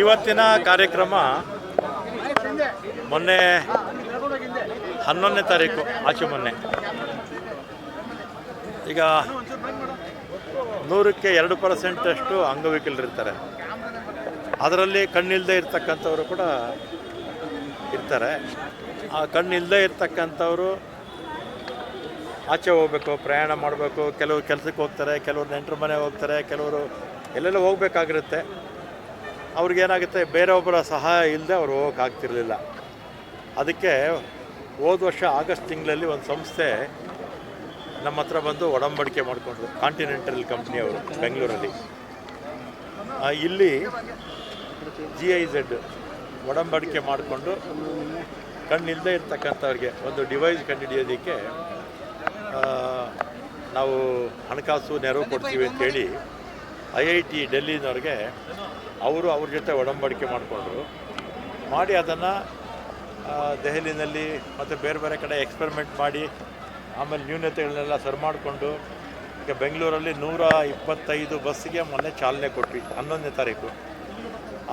ಇವತ್ತಿನ ಕಾರ್ಯಕ್ರಮ ಮೊನ್ನೆ ಹನ್ನೊಂದನೇ ತಾರೀಕು ಆಚೆ ಮೊನ್ನೆ. ಈಗ ನೂರಕ್ಕೆ ಎರಡು ಪರ್ಸೆಂಟಷ್ಟು ಅಂಗವಿಕಲರಿರ್ತಾರೆ. ಅದರಲ್ಲಿ ಕಣ್ಣಿಲ್ಲದೆ ಇರ್ತಕ್ಕಂಥವರು ಕೂಡ ಇರ್ತಾರೆ. ಆ ಕಣ್ಣಿಲ್ಲದೆ ಇರ್ತಕ್ಕಂಥವರು ಆಚೆ ಹೋಗಬೇಕು, ಪ್ರಯಾಣ ಮಾಡಬೇಕು, ಕೆಲವರು ಕೆಲಸಕ್ಕೆ ಹೋಗ್ತಾರೆ, ಕೆಲವರು ನೆಂಟರ ಮನೆ ಹೋಗ್ತಾರೆ, ಕೆಲವರು ಎಲ್ಲೆಲ್ಲ ಹೋಗಬೇಕಾಗಿರುತ್ತೆ. ಅವ್ರಿಗೇನಾಗುತ್ತೆ ಬೇರೊಬ್ಬರ ಸಹಾಯ ಇಲ್ಲದೆ ಅವ್ರು ಹೋಗೋಕ್ಕಾಗ್ತಿರಲಿಲ್ಲ ಅದಕ್ಕೆ ಹೋದ ವರ್ಷ ಆಗಸ್ಟ್ ತಿಂಗಳಲ್ಲಿ ಒಂದು ಸಂಸ್ಥೆ ನಮ್ಮ ಹತ್ರ ಬಂದು ಒಡಂಬಡಿಕೆ ಮಾಡಿಕೊಂಡ್ರು ಕಾಂಟಿನೆಂಟಲ್ ಕಂಪ್ನಿಯವರು ಬೆಂಗಳೂರಲ್ಲಿ. ಇಲ್ಲಿ ಜಿ ಐ ಝೆಡ್ ಒಡಂಬಡಿಕೆ ಮಾಡಿಕೊಂಡು ಕಣ್ಣಿಲ್ಲದೆ ಇರ್ತಕ್ಕಂಥವ್ರಿಗೆ ಒಂದು ಡಿವೈಸ್ ಕಂಡುಹಿಡಿಯೋದಕ್ಕೆ ನಾವು ಹಣಕಾಸು ನೆರವು ಕೊಡ್ತೀವಿ ಅಂತೇಳಿ ಐ ಐ ಟಿ ಡೆಲ್ಲಿನವ್ರಿಗೆ ಅವರು ಅವ್ರ ಜೊತೆ ಒಡಂಬಡಿಕೆ ಮಾಡಿಕೊಂಡ್ರು. ಮಾಡಿ ಅದನ್ನು ದೆಹಲಿನಲ್ಲಿ ಮತ್ತು ಬೇರೆ ಬೇರೆ ಕಡೆ ಎಕ್ಸ್ಪೆರಿಮೆಂಟ್ ಮಾಡಿ, ಆಮೇಲೆ ನ್ಯೂನತೆಗಳನ್ನೆಲ್ಲ ಸರಿ ಮಾಡಿಕೊಂಡು, ಈಗ ಬೆಂಗಳೂರಲ್ಲಿ ನೂರ ಇಪ್ಪತ್ತೈದು ಬಸ್ಸಿಗೆ ಮೊನ್ನೆ ಚಾಲನೆ ಕೊಟ್ವಿ, ಹನ್ನೊಂದನೇ ತಾರೀಕು.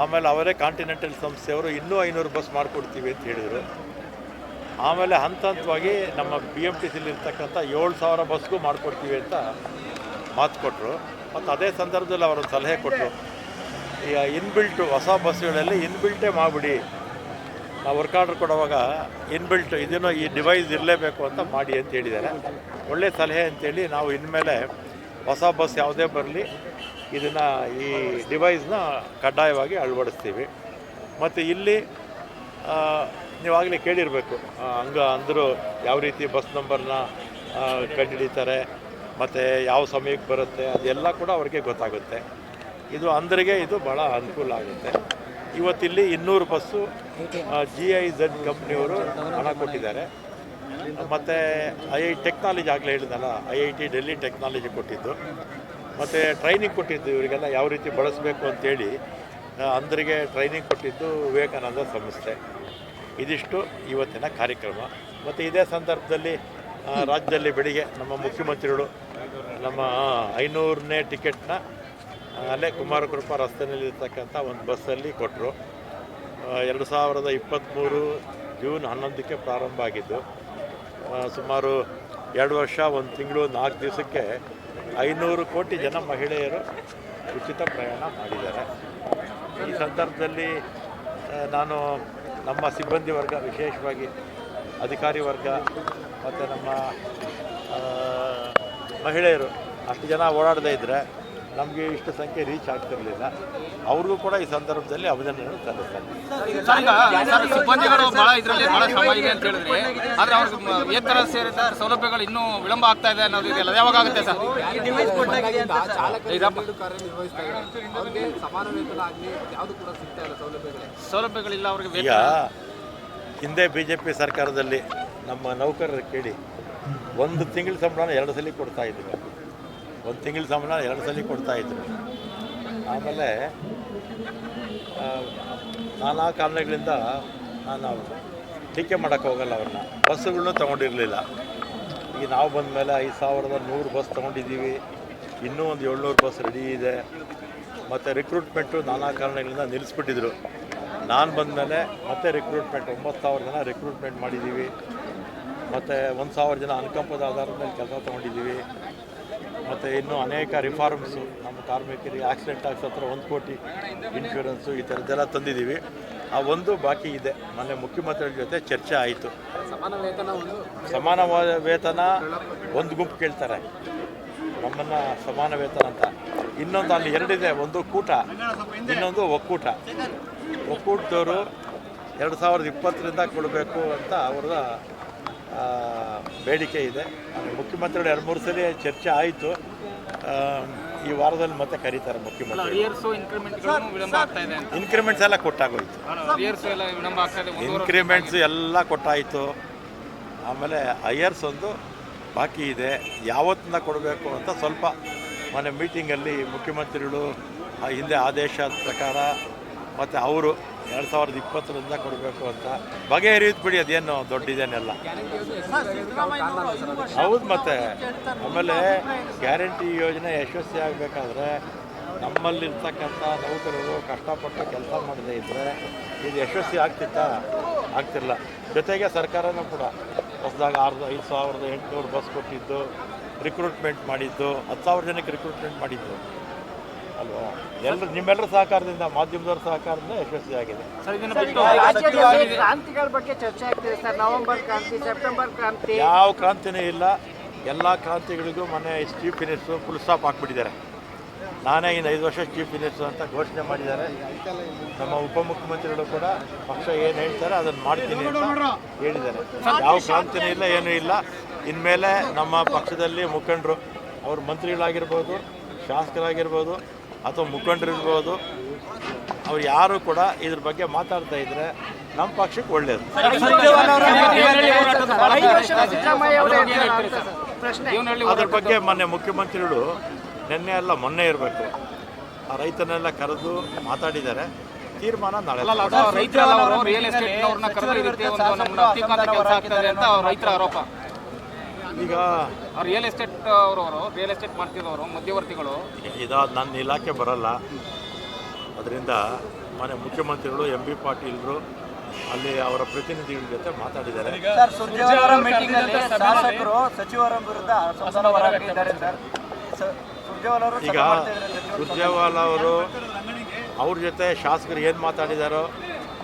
ಆಮೇಲೆ ಅವರೇ ಕಾಂಟಿನೆಂಟಲ್ ಸಂಸ್ಥೆಯವರು ಇನ್ನೂ ಐನೂರು ಬಸ್ ಮಾಡಿಕೊಡ್ತೀವಿ ಅಂತ ಹೇಳಿದರು. ಆಮೇಲೆ ಹಂತ ಹಂತವಾಗಿ ನಮ್ಮ ಬಿ ಎಂ ಟಿ ಸಿಲಿರ್ತಕ್ಕಂಥ ಏಳು ಸಾವಿರ ಬಸ್ಗೂ ಮಾಡಿಕೊಡ್ತೀವಿ ಅಂತ ಮಾತು ಕೊಟ್ಟರು ಮತ್ತು ಅದೇ ಸಂದರ್ಭದಲ್ಲಿ ಅವರೊಂದು ಸಲಹೆ ಕೊಟ್ಟರು ಈ ಇನ್ಬಿಲ್ಟು ಹೊಸ ಬಸ್ಸುಗಳಲ್ಲಿ ಇನ್ಬಿಲ್ಟೇ ಮಾಡಿಬಿಡಿ. ನಾವು ವರ್ಕ್ ಆರ್ಡರ್ ಕೊಡುವಾಗ ಇನ್ಬಿಲ್ಟ್ ಇದನ್ನು ಈ ಡಿವೈಸ್ ಇರಲೇಬೇಕು ಅಂತ ಮಾಡಿ ಅಂತ ಹೇಳಿದ್ದಾರೆ. ಒಳ್ಳೆ ಸಲಹೆ ಅಂತೇಳಿ ನಾವು ಇನ್ಮೇಲೆ ಹೊಸ ಬಸ್ ಯಾವುದೇ ಬರಲಿ ಇದನ್ನು ಈ ಡಿವೈಸ್ನ ಕಡ್ಡಾಯವಾಗಿ ಅಳವಡಿಸ್ತೀವಿ. ಮತ್ತು ಇಲ್ಲಿ ನೀವಾಗಲೇ ಕೇಳಿರಬೇಕು ಹಂಗ ಅಂದರೂ ಯಾವ ರೀತಿ ಬಸ್ ನಂಬರ್ನ ಕಂಡುಹಿಡಿತಾರೆ, ಮತ್ತು ಯಾವ ಸಮಯಕ್ಕೆ ಬರುತ್ತೆ, ಅದೆಲ್ಲ ಕೂಡ ಅವ್ರಿಗೆ ಗೊತ್ತಾಗುತ್ತೆ. ಇದು ಅಂದ್ರಿಗೆ ಇದು ಭಾಳ ಅನುಕೂಲ ಆಗುತ್ತೆ. ಇವತ್ತಿಲ್ಲಿ ಇನ್ನೂರು ಬಸ್ಸು ಜಿ ಐ ಝಡ್ ಕಂಪ್ನಿಯವರು ಹಣ ಕೊಟ್ಟಿದ್ದಾರೆ. ಮತ್ತು ಐ ಐ ಟೆಕ್ನಾಲಜಿ ಆಗಲೇ ಹೇಳಿದಲ್ಲ I I T Delhi technology ಕೊಟ್ಟಿದ್ದು. ಮತ್ತು ಟ್ರೈನಿಂಗ್ ಕೊಟ್ಟಿದ್ದು ಇವರಿಗೆಲ್ಲ ಯಾವ ರೀತಿ ಬಳಸಬೇಕು ಅಂತೇಳಿ ಅಂದರಿಗೆ ಟ್ರೈನಿಂಗ್ ಕೊಟ್ಟಿದ್ದು ವಿವೇಕಾನಂದ ಸಂಸ್ಥೆ. ಇದಿಷ್ಟು ಇವತ್ತಿನ ಕಾರ್ಯಕ್ರಮ. ಮತ್ತು ಇದೇ ಸಂದರ್ಭದಲ್ಲಿ ರಾಜ್ಯದಲ್ಲಿ ಬೆಳಿಗ್ಗೆ ನಮ್ಮ ಮುಖ್ಯಮಂತ್ರಿಗಳು ನಮ್ಮ ಐನೂರನೇ ಟಿಕೆಟ್ನ ಅಲ್ಲೇ ಕುಮಾರಕೃಪ ರಸ್ತೆಯಲ್ಲಿರ್ತಕ್ಕಂಥ ಒಂದು ಬಸ್ಸಲ್ಲಿ ಕೊಟ್ಟರು ಎರಡು ಸಾವಿರದ ಇಪ್ಪತ್ತ್ಮೂರು ಜೂನ್ ಹನ್ನೊಂದಕ್ಕೆ ಪ್ರಾರಂಭ ಆಗಿದ್ದು ಸುಮಾರು ಎರಡು ವರ್ಷ, ಒಂದು ತಿಂಗಳು, ನಾಲ್ಕು ದಿವಸಕ್ಕೆ ಐನೂರು ಕೋಟಿ ಜನ ಮಹಿಳೆಯರು ಉಚಿತ ಪ್ರಯಾಣ ಮಾಡಿದ್ದಾರೆ. ಈ ಸಂದರ್ಭದಲ್ಲಿ ನಾನು ನಮ್ಮ ಸಿಬ್ಬಂದಿ ವರ್ಗ, ವಿಶೇಷವಾಗಿ ಅಧಿಕಾರಿ ವರ್ಗ ಮತ್ತು ನಮ್ಮ ಮಹಿಳೆಯರು, ಅಷ್ಟು ಜನ ಓಡಾಡದೇ ಇದ್ದರೆ ನಮಗೆ ಇಷ್ಟು ಸಂಖ್ಯೆ ರೀಚ್ ಆಗ್ತಿರಲಿಲ್ಲ. ಅವ್ರಿಗೂ ಕೂಡ ಈ ಸಂದರ್ಭದಲ್ಲಿ ಅಭಿನಂದನೆಗಳು ಸಲ್ಲಿಸ್ತಾರೆ. ಸಿಬ್ಬಂದಿಗಳು ಬಹಳ ಇದರಲ್ಲಿ ಬಹಳ ಶ್ರಮ ಇದೆ ಅಂತ ಹೇಳಿದ್ರೆ. ಆದ್ರೆ ಅವ್ರಿಗೆ ವೇತನ ಸೇರಿದ ಸೌಲಭ್ಯಗಳು ಇನ್ನೂ ವಿಳಂಬ ಆಗ್ತಾ ಇದೆ ಅನ್ನೋದು ಇದೆಯಲ್ಲ ಯಾವಾಗ ಆಗುತ್ತೆ ಸರ್? ಸೌಲಭ್ಯಗಳಿಲ್ಲ ಅವ್ರಿಗೆ ಈಗ ವೇತನ ಹಿಂದೆ ಬಿ ಜೆ ಪಿ ಸರ್ಕಾರದಲ್ಲಿ ನಮ್ಮ ನೌಕರರು ಕೇಳಿ ಒಂದು ತಿಂಗಳ ಸಂಬಳ ಎರಡು ಸಲ ಕೊಡ್ತಾ ಇದ್ರು. ಒಂದು ತಿಂಗಳ ಸಂಬಳ ಎರಡು ಸಲ ಕೊಡ್ತಾ ಇದ್ರು. ಆಮೇಲೆ ನಾನಾ ಕಾರಣಗಳಿಂದ ನಾನು ಟೀಕೆ ಮಾಡೋಕ್ಕೆ ಹೋಗಲ್ಲ ಅವ್ರನ್ನ. ಬಸ್ಸುಗಳನ್ನೂ ತೊಗೊಂಡಿರಲಿಲ್ಲ. ಈಗ ನಾವು ಬಂದ ಮೇಲೆ ಐದು ಸಾವಿರದ ನೂರು ಬಸ್ ತೊಗೊಂಡಿದ್ದೀವಿ. ಇನ್ನೂ ಒಂದು ಏಳ್ನೂರು ಬಸ್ ರೆಡಿ ಇದೆ. ಮತ್ತು ರಿಕ್ರೂಟ್ಮೆಂಟು ನಾನಾ ಕಾರಣಗಳಿಂದ ನಿಲ್ಲಿಸ್ಬಿಟ್ಟಿದ್ರು. ನಾನು ಬಂದ ಮೇಲೆ ಮತ್ತೆ ರಿಕ್ರೂಟ್ಮೆಂಟ್ ಒಂಬತ್ತು ಸಾವಿರ ಜನ ರಿಕ್ರೂಟ್ಮೆಂಟ್ ಮಾಡಿದ್ದೀವಿ. ಮತ್ತು ಒಂದು ಸಾವಿರ ಜನ ಅನುಕಂಪದ ಆಧಾರದ ಮೇಲೆ ಕೆಲಸ ತೊಗೊಂಡಿದ್ದೀವಿ. ಮತ್ತು ಇನ್ನೂ ಅನೇಕ ರಿಫಾರ್ಮ್ಸು ನಮ್ಮ ಕಾರ್ಮಿಕರಿಗೆ ಆಕ್ಸಿಡೆಂಟ್ ಆಗ್ಸ ಹತ್ರ ಒಂದು ಕೋಟಿ ಇನ್ಶೂರೆನ್ಸು ಈ ಥರದ್ದೆಲ್ಲ ತಂದಿದ್ದೀವಿ. ಆ ಒಂದು ಬಾಕಿ ಇದೆ. ಮೊನ್ನೆ ಮುಖ್ಯಮಂತ್ರಿಗಳ ಜೊತೆ ಚರ್ಚೆ ಆಯಿತು. ಸಮಾನ ವೇತನ ಒಂದು ಸಮಾನವಾದ ವೇತನ ಒಂದು ಗುಂಪು ಕೇಳ್ತಾರೆ. ನಮ್ಮನ್ನು ಸಮಾನ ವೇತನ ಅಂತ. ಇನ್ನೊಂದು ಅಲ್ಲಿ ಎರಡಿದೆ ಒಂದು ಕೂಟ ಇನ್ನೊಂದು ಒಕ್ಕೂಟ. ಒಕ್ಕೂಟದವರು ಎರಡು ಸಾವಿರದ ಇಪ್ಪತ್ತರಿಂದ ಕೊಡಬೇಕು ಅಂತ ಅವರ ಆ, ಬೇಡಿಕೆ ಇದೆ. ಮುಖ್ಯಮಂತ್ರಿಗಳು ಎರಡು ಮೂರು ಸಲ ಚರ್ಚೆ ಆಯಿತು. ಈ ವಾರದಲ್ಲಿ ಮತ್ತೆ ಕರೀತಾರೆ ಮುಖ್ಯಮಂತ್ರಿ ಇನ್ಕ್ರಿಮೆಂಟ್ಸ್ ಎಲ್ಲ ಕೊಟ್ಟಾಗೋಯ್ತು. ಇನ್ಕ್ರಿಮೆಂಟ್ಸ್ ಎಲ್ಲ ಕೊಟ್ಟಾಯಿತು. ಆಮೇಲೆ ಅಯ್ಯರ್ಸ್ ಒಂದು ಬಾಕಿ ಇದೆ. ಯಾವತ್ತಿನ ಕೊಡಬೇಕು ಅಂತ ಸ್ವಲ್ಪ ಮೊನ್ನೆ ಮೀಟಿಂಗಲ್ಲಿ ಮುಖ್ಯಮಂತ್ರಿಗಳು ಹಿಂದೆ ಆದೇಶದ ಪ್ರಕಾರ ಮತ್ತು ಅವರು ಎರಡು ಸಾವಿರದ ಇಪ್ಪತ್ತರಿಂದ ಕೊಡಬೇಕು ಅಂತ. ಬಗೆಹರಿಯುತ್ತೆ ಬಿಡಿ, ಅದೇನು ದೊಡ್ಡದೇನೆಲ್ಲ. ಹೌದು ಮತ್ತೆ. ಆಮೇಲೆ ಗ್ಯಾರಂಟಿ ಯೋಜನೆ ಯಶಸ್ವಿ ಆಗಬೇಕಾದ್ರೆ ನಮ್ಮಲ್ಲಿರ್ತಕ್ಕಂಥ ನೌಕರರು ಕಷ್ಟಪಟ್ಟು ಕೆಲಸ ಮಾಡದೇ ಇದ್ದರೆ ಇದು ಯಶಸ್ವಿ ಆಗ್ತಿತ್ತಾ? ಆಗ್ತಿರಲ್ಲ. ಜೊತೆಗೆ ಸರ್ಕಾರನೂ ಕೂಡ ಹೊಸದಾಗ ಆರು ಐದು ಸಾವಿರದ ಎಂಟುನೂರು ಬಸ್ ಕೊಟ್ಟಿದ್ದು ರಿಕ್ರೂಟ್ಮೆಂಟ್ ಮಾಡಿದ್ದು, ಹತ್ತು ಸಾವಿರ ಜನಕ್ಕೆ ರಿಕ್ರೂಟ್ಮೆಂಟ್ ಮಾಡಿದ್ದು. ಅಲ್ವಾ? ಎಲ್ಲರೂ ನಿಮ್ಮೆಲ್ಲರ ಸಹಕಾರದಿಂದ ಮಾಧ್ಯಮದವರ ಸಹಕಾರದಿಂದ ಯಶಸ್ವಿ ಆಗಿದೆ. ರಾಜ್ಯದಲ್ಲಿ ಕ್ರಾಂತಿಗಳ ಬಗ್ಗೆ ಚರ್ಚೆ ಆಗ್ತಿದೆ ಸರ್. ನವೆಂಬರ್ ಕ್ರಾಂತಿ ಸೆಪ್ಟೆಂಬರ್ ಕ್ರಾಂತಿ. ಯಾವ ಕ್ರಾಂತಿನೇ ಇಲ್ಲ. ಎಲ್ಲ ಕ್ರಾಂತಿಗಳಿಗೂ ಮೊನ್ನೆ ಚೀಫ್ ಮಿನಿಸ್ಟ್ರು ಫುಲ್ ಸ್ಟಾಪ್ ಹಾಕ್ಬಿಟ್ಟಿದ್ದಾರೆ. ನಾನೇ ಇನ್ನು ಐದು ವರ್ಷ ಚೀಫ್ ಮಿನಿಸ್ಟರ್ ಅಂತ ಘೋಷಣೆ ಮಾಡಿದ್ದಾರೆ. ನಮ್ಮ ಉಪಮುಖ್ಯಮಂತ್ರಿಗಳು ಕೂಡ ಪಕ್ಷ ಏನು ಹೇಳ್ತಾರೆ ಅದನ್ನು ಮಾಡ್ತೀನಿ ಅಂತ ಹೇಳಿದ್ದಾರೆ. ಯಾವ ಕ್ರಾಂತಿನೂ ಇಲ್ಲ ಏನೂ ಇಲ್ಲ. ಇನ್ಮೇಲೆ ನಮ್ಮ ಪಕ್ಷದಲ್ಲಿ ಮುಖಂಡರು ಅವ್ರ ಮಂತ್ರಿಗಳಾಗಿರ್ಬೋದು ಶಾಸಕರಾಗಿರ್ಬೋದು ಅಥವಾ ಮುಖಂಡರಿರ್ಬೋದು ಅವ್ರು ಯಾರು ಕೂಡ ಇದ್ರ ಬಗ್ಗೆ ಮಾತಾಡ್ತಾ ಇದ್ರೆ ನಮ್ಮ ಪಕ್ಷಕ್ಕೆ ಒಳ್ಳೇದು. ಐದು ವರ್ಷದ ಸಿದ್ದರಾಮಯ್ಯ ಅವರು ಹೇಳ್ತಾರೆ ಅಂತ ಸರ್. ಪ್ರಶ್ನೆ. ಅದ್ರ ಬಗ್ಗೆ ಮೊನ್ನೆ ಮುಖ್ಯಮಂತ್ರಿಗಳು ನಿನ್ನೆ ಎಲ್ಲ ಮೊನ್ನೆ ಇರಬೇಕು. ಆ ರೈತನೆಲ್ಲ ಕರೆದು ಮಾತಾಡಿದ್ದಾರೆ. ತೀರ್ಮಾನ ನಾಳೆ ರೈತರೆಲ್ಲ ಅವರು ರಿಯಲ್ ಎಸ್ಟೇಟ್ ಅವ್ರನ್ನ ಕರೆದು ಈ ರೀತಿ ಒಂದು ನಮ್ಮನ್ನ ಹತ್ತಿಕ್ಕಂತ ಕೆಲಸ ಆಗ್ತದೆ ಅಂತ ಅವ್ರ ರೈತರ ಆರೋಪ. ಈಗ ರಿಯಲ್ ಎಸ್ಟೇಟ್ ಅವರು ಅವರು ರಿಯಲ್ ಎಸ್ಟೇಟ್ ಮಾಡ್ತಿರೋರು ಮಧ್ಯವರ್ತಿಗಳು. ಇದಾದ ನನ್ನ ಇಲಾಖೆ ಬರಲ್ಲ. ಅದರಿಂದ ಮನೆ ಮುಖ್ಯಮಂತ್ರಿಗಳು ಎಂ ಬಿ ಪಾಟೀಲ್ರು ಅಲ್ಲಿ ಅವರ ಪ್ರತಿನಿಧಿಗಳ ಜೊತೆ ಮಾತಾಡಿದ್ದಾರೆ. ಸರ್ ಶಾಸಕರು ಸಚಿವರ ವಿರುದ್ಧ ಅಸಮಾಧಾನ ಹೊರಹಾಕಿದ್ದಾರೆ ಸರ್ ಸ- ಸುರ್ಜೇವಾಲ ಅವರು ಈಗ ಸುರ್ಜೇವಾಲ ಅವರು ಅವ್ರ ಜೊತೆ ಶಾಸಕರು ಏನು ಮಾತಾಡಿದಾರೋ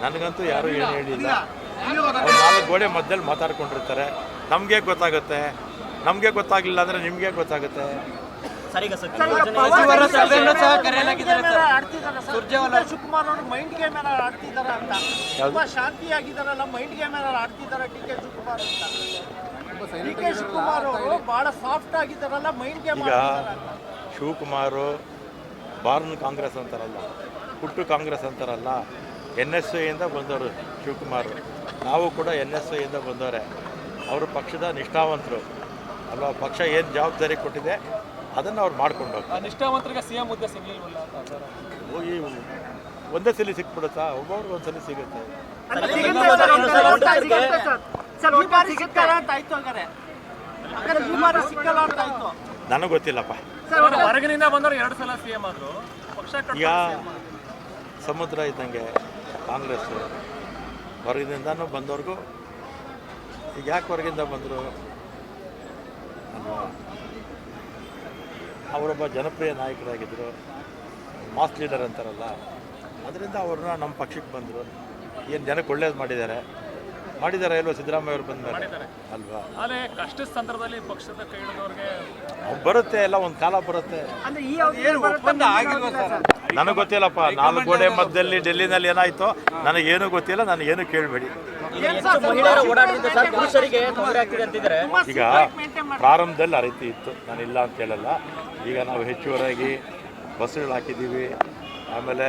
ನನಗಂತೂ ಯಾರೂ ಏನು ಹೇಳಿಲ್ಲ. ಅವ್ರು ನಾಲ್ಕು ಗೋಡೆ ಮಧ್ಯದಲ್ಲಿ ಮಾತಾಡ್ಕೊಂಡಿರ್ತಾರೆ. ನಮಗೆ ಗೊತ್ತಾಗುತ್ತೆ. ನಮಗೆ ಗೊತ್ತಾಗಲಿಲ್ಲ ಅಂದರೆ ನಿಮಗೆ ಗೊತ್ತಾಗುತ್ತೆ. ಸಚಿವರ ಸಭೆಯನ್ನು ಸಹ ಸರ್ ಸುರ್ಜೇವಾಲ ಶಿವಕುಮಾರ್ ಅವರು ಮೈಂಡ್ ಗೇಮ್ ಏನಾರು ಆಡ್ತಿದಾರ ಅಂತ? ತುಂಬಾ ಶಾಂತಿಯಾಗಿದ್ದಾರಲ್ಲ ಮೈಂಡ್ ಗೇಮ್ ಏನಾರು ಆಡ್ತಿದಾರ ಡಿ ಕೆ ಶಿವಕುಮಾರ್ ಅಂತ. ಡಿ ಕೆ ಶಿವಕುಮಾರ್ ಅವರು ಬಹಳ ಸಾಫ್ಟ್ ಆಗಿದ್ದಾರಲ್ಲ ಮೈಂಡ್ ಗೇಮ್ ಈಗ ಶಿವಕುಮಾರು ಬಾರ್ನ್ ಕಾಂಗ್ರೆಸ್ ಅಂತಾರಲ್ಲ ಹುಟ್ಟು ಕಾಂಗ್ರೆಸ್ ಅಂತಾರಲ್ಲ ಎನ್ ಎಸ್ ಐಯಿಂದ ಬಂದವರು ಶಿವಕುಮಾರ್. ನಾವು ಕೂಡ ಎನ್ ಎಸ್ ಐಯಿಂದ ಬಂದವರೆ. ಅವರು ಪಕ್ಷದ ನಿಷ್ಠಾವಂತರು. ಅಲ್ವಾ? ಪಕ್ಷ ಏನು ಜವಾಬ್ದಾರಿ ಕೊಟ್ಟಿದೆ ಅದನ್ನು ಅವ್ರು ಮಾಡ್ಕೊಂಡು ಹೋಗ್ತಾರೆ. ನಿಷ್ಠಾವಂತರಿಗೆ ಸಿಎಂ ಹುದ್ದೆ ಸಿಗ್ಲಿಲ್ವಲ್ಲ ಹೋಗಿ ಒಂದೇ ಸಲ ಸಿಕ್ಬಿಡುತ್ತಾ? ಒಬ್ಬೊಬ್ರಿಗೆ ಒಂದು ಸಲ ಸಿಗುತ್ತೆ ನನಗೆ ಗೊತ್ತಿಲ್ಲಪ್ಪ. ಹೊರಗಿನಿಂದ ಬಂದವರು ಎರಡು ಸಲ ಸಿಎಂ ಆದ್ರು. ಪಕ್ಷ ಈಗ ಸಮುದ್ರ ಇದ್ದಂಗೆ ಕಾಂಗ್ರೆಸ್ ಹೊರಗಿನಿಂದನೂ ಬಂದವ್ರಿಗೂ ಈಗ ಯಾಕೆ ಹೊರಗಿಂದ ಬಂದರು? ಅವರೊಬ್ಬ ಜನಪ್ರಿಯ ನಾಯಕರಾಗಿದ್ದರು ಮಾಸ್ ಲೀಡರ್ ಅಂತಾರಲ್ಲ ಅದರಿಂದ ಅವ್ರನ್ನ ನಮ್ಮ ಪಕ್ಷಕ್ಕೆ ಬಂದರು. ಏನು ಜನಕ್ಕೆ ಒಳ್ಳೇದು ಮಾಡಿದ್ದಾರೆ? ಮಾಡಿದ್ದಾರೆ ಇಲ್ವ ಸಿದ್ದರಾಮಯ್ಯ ಅವರು ಬಂದ ಅಲ್ವಾ? ಆದ್ರೆ ಕಷ್ಟದ ಸಂದರ್ಭದಲ್ಲಿ ಪಕ್ಷದ ಕೈ ಹಿಡಿದವ್ರಿಗೆ ಬರುತ್ತೆ ಎಲ್ಲ ಒಂದು ಕಾಲ ಬರುತ್ತೆ. ಅಂದ್ರೆ ಈ ಅವಧಿಯಲ್ಲಿ ಬರುತ್ತೆ, ನನಗೆ ಗೊತ್ತಿಲ್ಲಪ್ಪ ನಾಲ್ಕು ಗೋಡೆ ಮಧ್ಯದಲ್ಲಿ ಡೆಲ್ಲಿನಲ್ಲಿ ಏನಾಯ್ತೋ ನನಗೇನು ಗೊತ್ತಿಲ್ಲ ನನಗೇನು ಕೇಳಬೇಡಿ. ಮಹಿಳೆಯರ ಓಡಾಟದಿಂದ ಸರ್ ಪುರುಷರಿಗೆ ತೊಂದರೆ ಆಗ್ತಿದೆ ಅಂತಿದ್ದಾರೆ. ಈಗ ಪ್ರಾರಂಭದಲ್ಲಿ ಆ ರೀತಿ ಇತ್ತು. ನಾನು ಇಲ್ಲ ಅಂತ ಹೇಳಲ್ಲ. ಈಗ ನಾವು ಹೆಚ್ಚುವರಾಗಿ ಬಸ್ಸುಗಳು ಹಾಕಿದ್ದೀವಿ. ಆಮೇಲೆ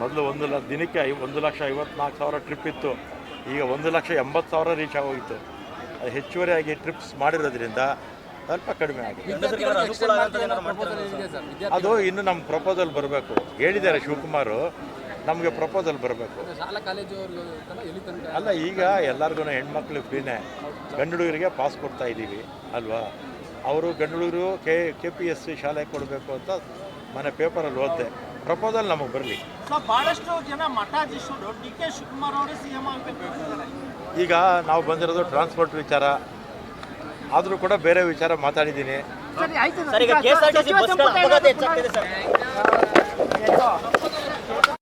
ಮೊದಲು ಒಂದು ಲಕ್ಷ ದಿನಕ್ಕೆ ಐ ಒಂದು ಲಕ್ಷ ಐವತ್ನಾಲ್ಕು ಸಾವಿರ ಟ್ರಿಪ್ ಇತ್ತು. ಈಗ ಒಂದು ಲಕ್ಷ ಎಂಬತ್ತು ಸಾವಿರ ರೀಚ್ ಆಗೋಗಿತ್ತು. ಅದು ಹೆಚ್ಚುವರಿಯಾಗಿ ಟ್ರಿಪ್ಸ್ ಮಾಡಿರೋದ್ರಿಂದ ಸ್ವಲ್ಪ ಕಡಿಮೆ ಆಗಿದೆ. ಅದು ಇನ್ನು ನಮ್ಮ ಪ್ರಪೋಸಲ್ ಬರಬೇಕು. ಹೇಳಿದ್ದಾರೆ ಶಿವಕುಮಾರು. ನಮಗೆ ಪ್ರಪೋಸಲ್ ಬರಬೇಕು. ಶಾಲಾ ಕಾಲೇಜು ಎಲ್ಲಿ ತನಕ? ಅಲ್ಲ ಈಗ ಎಲ್ಲರಿಗೂ ಹೆಣ್ಮಕ್ಳು ಫ್ರೀನೇ ಗಂಡು ಹುಡುಗರಿಗೆ ಪಾಸ್ ಕೊಡ್ತಾ ಇದ್ದೀವಿ ಅಲ್ವಾ? ಅವರು ಗಂಡು ಹುಡುಗರು K K P S C ಶಾಲೆ ಕೊಡಬೇಕು ಅಂತ ಮನೆ ಪೇಪರಲ್ಲಿ ಓದಿದೆ. ಪ್ರಪೋಸಲ್ ನಮಗೆ ಬರಲಿ. ಭಾಳಷ್ಟು ಜನ ಮಠಾಧೀಶರು ಡಿ ಕೆ ಶಿವಕುಮಾರ್ ಅವರೇ ಸಿಎಂ ಆಗಬೇಕು ಅಂತಿದ್ದಾರೆ. ಈಗ ನಾವು ಬಂದಿರೋದು ಟ್ರಾನ್ಸ್ಪೋರ್ಟ್ ವಿಚಾರ. ಆದರೂ ಕೂಡ ಬೇರೆ ವಿಚಾರ ಮಾತಾಡಿದ್ದೀನಿ. ಸರಿ ಆಯ್ತು.